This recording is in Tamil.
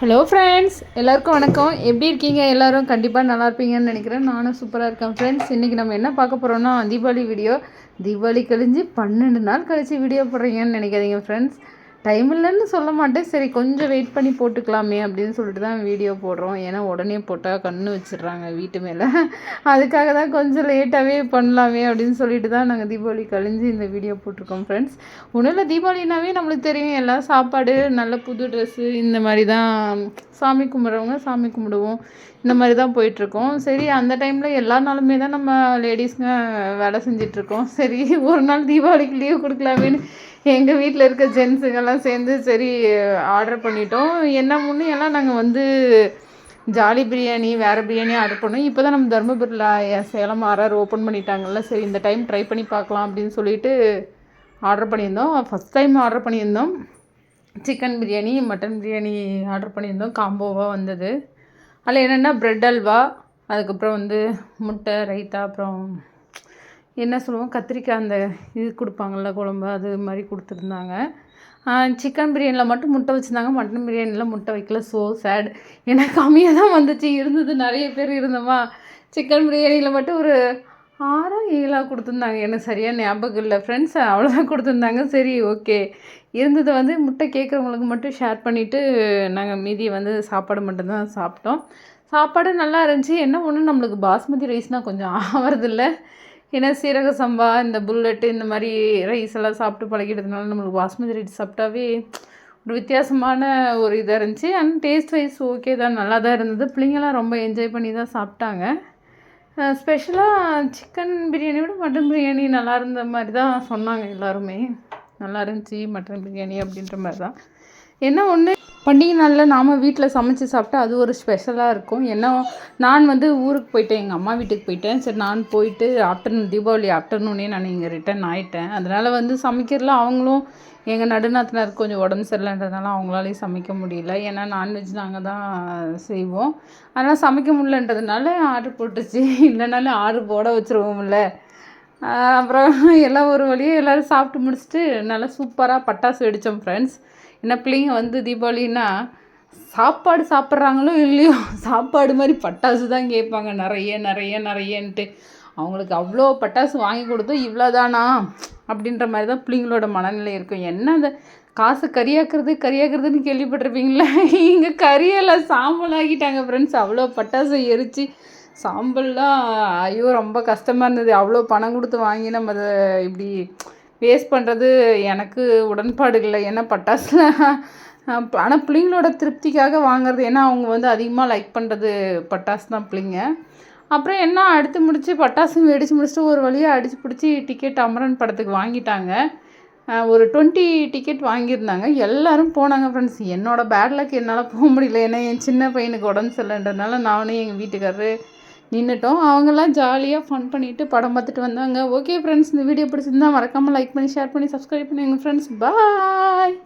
ஹலோ ஃப்ரெண்ட்ஸ் எல்லாருக்கும் வணக்கம். எப்படி இருக்கீங்க? எல்லோரும் கண்டிப்பாக நல்லா இருப்பீங்கன்னு நினைக்கிறேன். நானும் சூப்பராக இருக்கேன் ஃப்ரெண்ட்ஸ் இன்றைக்கி நம்ம என்ன பார்க்க போகிறோம்னா தீபாவளி வீடியோ தீபாவளி கழிஞ்சு பன்னெண்டு நாள் கழித்து வீடியோ போடுறீங்கன்னு நினைக்காதீங்க ஃப்ரெண்ட்ஸ் டைம் இல்லைன்னு சொல்ல மாட்டேன். சரி கொஞ்சம் வெயிட் பண்ணி போட்டுக்கலாமே அப்படின்னு சொல்லிட்டு தான் வீடியோ போடுறோம். ஏன்னா உடனே போட்டால் கண்ணு வச்சிடுறாங்க வீட்டு மேலே. அதுக்காக தான் கொஞ்சம் லேட்டாகவே பண்ணலாமே அப்படின்னு சொல்லிட்டு தான் நாங்கள் தீபாவளி கழிஞ்சு இந்த வீடியோ போட்டிருக்கோம் ஃப்ரெண்ட்ஸ் உணவில் இல்லை தீபாவளினாவே நம்மளுக்கு தெரியும். எல்லாம் சாப்பாடு நல்ல புது ட்ரெஸ்ஸு இந்த மாதிரி தான் சாமி கும்பிட்றவங்க சாமி கும்பிடுவோம். இந்த மாதிரி தான் போயிட்டுருக்கோம். சரி அந்த டைமில் எல்லா நாளுமே தான் நம்ம லேடிஸுங்க வேலை செஞ்சிட்ருக்கோம் சரி ஒரு நாள் தீபாவளிக்கு லீவ் கொடுக்கலாமேன்னு எங்கள் வீட்டில் இருக்க ஜென்ஸுங்கெல்லாம் சேர்ந்து சரி ஆர்டர் பண்ணிட்டோம். என்ன முன்னே எல்லாம் நாங்கள் வந்து ஜாலி பிரியாணி வேறு பிரியாணி ஆர்டர் பண்ணோம். இப்போ தான் நம்ம தர்மபுரியில் சேலம் ஆர்ஆர் ஓப்பன் பண்ணிட்டாங்கல்ல. சரி இந்த டைம் ட்ரை பண்ணி பார்க்கலாம் அப்படின்னு சொல்லிட்டு ஆர்டர் பண்ணியிருந்தோம். ஃபஸ்ட் டைம் ஆர்டர் பண்ணியிருந்தோம். Chicken biryani mutton biryani order பண்ணியிருந்தோம். காம்போவாக வந்தது. அதில் என்னென்னா ப்ரெட் அல்வா அதுக்கப்புறம் வந்து முட்டை ரைத்தா அப்புறம் என்ன சொல்லுவோம்? கத்திரிக்காய் அந்த இது கொடுப்பாங்கள்ல குழம்பு அது மாதிரி கொடுத்துருந்தாங்க. சிக்கன் பிரியாணியில் மட்டும் முட்டை வச்சுருந்தாங்க. மட்டன் பிரியாணியில் முட்டை வைக்கல. ஸோ சேட் ஏன்னா கம்மியாக தான் வந்துச்சு. இருந்தது. நிறைய பேர் இருந்தோமா? சிக்கன் பிரியாணியில் மட்டும் ஒரு ஆறா ஏழாக கொடுத்துருந்தாங்க. எனக்கு சரியாக ஞாபகம் இல்லை. ஃப்ரெண்ட்ஸ் அவ்வளோதான் கொடுத்துருந்தாங்க. சரி ஓகே இருந்ததை வந்து முட்டை கேட்குறவங்களுக்கு மட்டும் ஷேர் பண்ணிவிட்டு நாங்கள் மீதி வந்து சாப்பாடு மட்டும்தான் சாப்பிட்டோம். சாப்பாடு நல்லா இருந்துச்சு. என்ன ஒன்று நம்மளுக்கு பாஸ்மதி ரைஸ்னால் கொஞ்சம் ஆகிறதில்ல ஏன்னா சீரக சம்பா இந்த புல்லட்டு இந்த மாதிரி ரைஸ் எல்லாம் சாப்பிட்டு பழகிட்டதுனால நம்மளுக்கு பாஸ்மதி ரைஸ் சாப்பிட்டாவே ஒரு வித்தியாசமான ஒரு இதாக இருந்துச்சு. அண்ட் டேஸ்ட் வைஸ் ஓகே தான். நல்லா தான் இருந்தது. பிள்ளைங்களாம் ரொம்ப என்ஜாய் பண்ணி தான் சாப்பிட்டாங்க. ஸ்பெஷலாக சிக்கன் பிரியாணி விட மட்டன் பிரியாணி நல்லா இருந்த மாதிரி தான் சொன்னாங்க எல்லாருமே. நல்லா இருந்துச்சு மட்டன் பிரியாணி அப்படின்ற மாதிரி தான். என்ன ஒன்று பண்டிகை நாளில் நாம் வீட்டில் சமைச்சு சாப்பிட்டா அது ஒரு ஸ்பெஷலாக இருக்கும். ஏன்னா நான் வந்து ஊருக்கு போயிட்டேன். எங்கள் அம்மா வீட்டுக்கு போயிட்டேன். சரி நான் போயிட்டு ஆஃப்டர்நூன் தீபாவளி ஆஃப்டர்நூனே நான் இங்கே ரிட்டர்ன் ஆகிட்டேன் அதனால் வந்து சமைக்கிறதுல அவங்களும் எங்கள் நடுநாத்தினருக்கு கொஞ்சம் உடம்பு சரியில்லைன்றதுனால அவங்களாலையும் சமைக்க முடியல. ஏன்னா நான்வெஜ் நாங்கள் தான் செய்வோம். அதனால் சமைக்க முடியலன்றதுனால ஆர்டர் போட்டுச்சு. இல்லைனாலும் ஆர்டர் போட வச்சுருவோம்ல. அப்புறம் எல்லாம் ஒரு வழியாக எல்லோரும் சாப்பிட்டு முடிச்சுட்டு நல்லா சூப்பராக பட்டாசு வெடித்தோம் ஃப்ரெண்ட்ஸ் என்ன பிள்ளைங்க வந்து தீபாவளின்னா சாப்பாடு சாப்பிட்றாங்களோ இல்லையோ சாப்பாடு மாதிரி பட்டாசு தான் கேட்பாங்க. நிறைய நிறைய நிறையன்ட்டு. அவங்களுக்கு அவ்வளோ பட்டாசு வாங்கி கொடுத்தோம் இவ்வளோதானா? அப்படின்ற மாதிரி தான் பிள்ளைங்களோட மனநிலை இருக்கும். என்ன அந்த காசு கறியாக்குறது கறியாக்குறதுன்னு கேள்விப்பட்டிருப்பீங்களா? இங்கே கறியெல்லாம் சாம்பல் ஆகிட்டாங்க ஃப்ரெண்ட்ஸ் அவ்வளோ பட்டாசு எரித்து சாம்பல்லாம் ஐயோ ரொம்ப கஷ்டமாக இருந்தது. அவ்வளோ பணம் கொடுத்து வாங்கி நம்ம அதை இப்படி வேஸ்ட் பண்ணுறது எனக்கு உடன்பாடு இல்லை. ஏன்னா பட்டாசில் ஆனால் பிள்ளைங்களோட திருப்திக்காக வாங்குறது. ஏன்னா அவங்க வந்து அதிகமாக லைக் பண்ணுறது பட்டாசு தான் பிள்ளைங்க. அப்புறம் என்ன அடுத்து முடித்து பட்டாசு வெடித்து முடிச்சுட்டு ஒரு வழியாக அடித்து பிடிச்சி டிக்கெட் அமரன் படத்துக்கு வாங்கிட்டாங்க. ஒரு டுவெண்ட்டி டிக்கெட் வாங்கியிருந்தாங்க. எல்லோரும் போனாங்க ஃப்ரெண்ட்ஸ் என்னோடய பேட் லக் என்னால் போக முடியல. ஏன்னா என் சின்ன பையனுக்கு உடம்பு சரியில்லைன்றதுனால நானும் எங்கள் வீட்டுக்காரரு நின்றுட்டோம் அவங்கெல்லாம் ஜாலியாக ஃபன் பண்ணிவிட்டு படம் பார்த்துட்டு வந்தாங்க. ஓகே ஃப்ரெண்ட்ஸ் இந்த வீடியோ பிடிச்சிருந்தா மறக்காமல் லைக் பண்ணி ஷேர் பண்ணி சப்ஸ்கிரைப் பண்ணி எங்கள் ஃப்ரெண்ட்ஸ் பாய்